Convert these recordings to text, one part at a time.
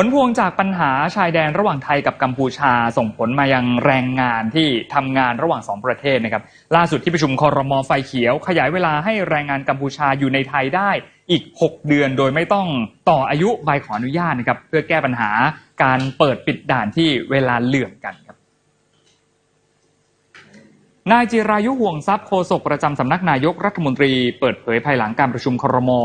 ผลพวงจากปัญหาชายแดนระหว่างไทยกับกัมพูชาส่งผลมายังแรงงานที่ทำงานระหว่างสองประเทศนะครับ ล่าสุดที่ประชุมคอรมอไฟเขียว ขยายเวลาให้แรงงานกัมพูชาอยู่ในไทยได้อีก 6 เดือนโดยไม่ต้องต่ออายุใบขออนุญาตนะครับเพื่อแก้ปัญหาการเปิดปิดด่านที่เวลาเหลื่อมกันครับนายจิรายุห่วงทรัพย์โฆษกประจำสำนักนายกรัฐมนตรีเปิดเผยภายหลังการประชุมคอรมอ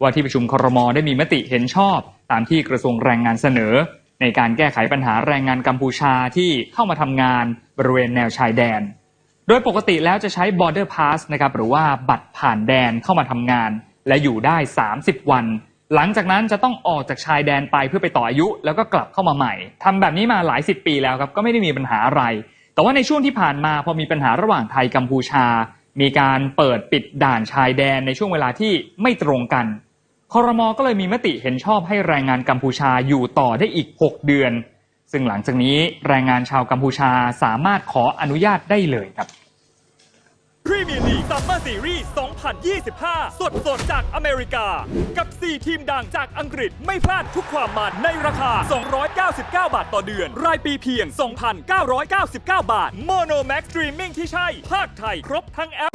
ว่าที่ประชุมครมได้มีมติเห็นชอบตามที่กระทรวงแรงงานเสนอ ในการแก้ไขปัญหาแรงงานกัมพูชาที่เข้ามาทำงานบริเวณแนวชายแดน โดยปกติแล้วจะใช้ border pass นะครับหรือว่าบัตรผ่านแดนเข้ามาทำงาน และอยู่ได้ 30 วัน หลังจากนั้นจะต้องออกจากชายแดนไปเพื่อไปต่ออายุ แล้วก็กลับเข้ามาใหม่ทำแบบนี้มาหลายสิบปีแล้วครับก็ไม่ได้มีปัญหาอะไร แต่ว่าในช่วงที่ผ่านมาพอมีปัญหาระหว่างไทยกัมพูชา มีการเปิดปิดด่านชายแดนในช่วงเวลาที่ไม่ตรงกัน คอรมอก็เลยมีมติเห็นชอบให้แรงงานกัมพูชาอยู่ต่อได้อีก 6 เดือน ซึ่งหลังจากนี้แรงงานชาวกัมพูชาสามารถขออนุญาตได้เลยครับพรีเมียร์ลีกซัมเมอร์ซีรีส์ 2025 สดสดจากอเมริกา กับ 4 ทีมดังจากอังกฤษไม่พลาดทุกความมันในราคา 299 บาทต่อเดือน รายปีเพียง 2,999 บาท โมโนแม็กซ์สตรีมมิ่งที่ใช่ ภาคไทยครบทั้งแอป